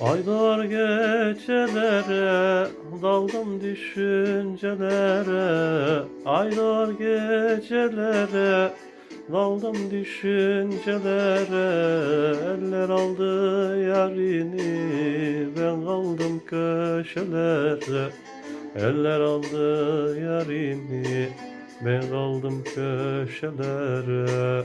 Aydar gecelere daldım düşüncelere. Aydar gecelere daldım düşüncelere. Eller aldı yarini ben kaldım köşelere. Eller aldı yarini ben kaldım köşelere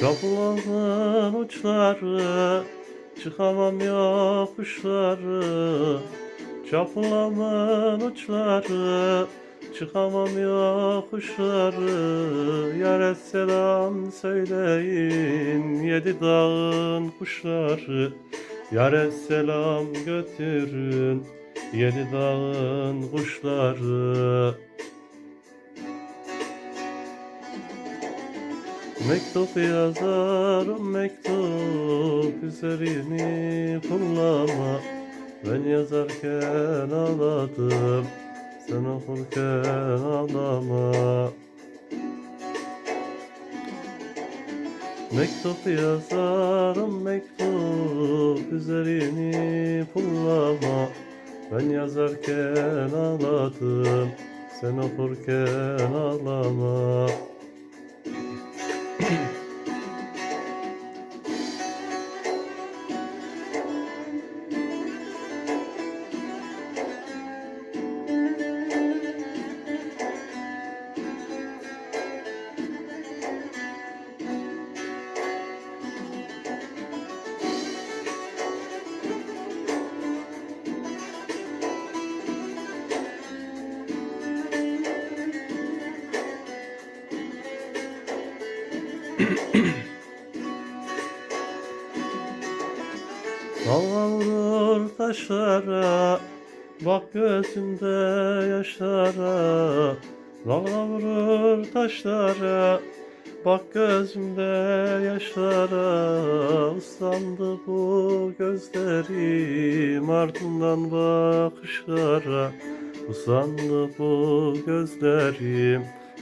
Çapulların uçları Çıkamam yokuşları. Çapulamın uçları Çıkamam yokuşları. Yare selam söyleyin Yedi dağın kuşları. Yare selam götürün Yedi dağın kuşları Mektup yazarım mektup üzerini pullama Ben yazarken ağladım sen okurken ağlama. Mektup yazarım mektup üzerini pullama Ben yazarken ağladım sen okurken ağlama Dalga vurur taşlara Bak gözümde yaşlara. Dalga vurur taşlara Bak gözümde yaşlara. Islandı bu gözlerim Ardından bakışlara. Islandı bu gözlerim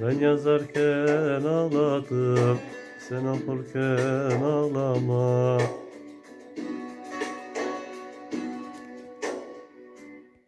Ben yazarken ağladım sen okurken ağlama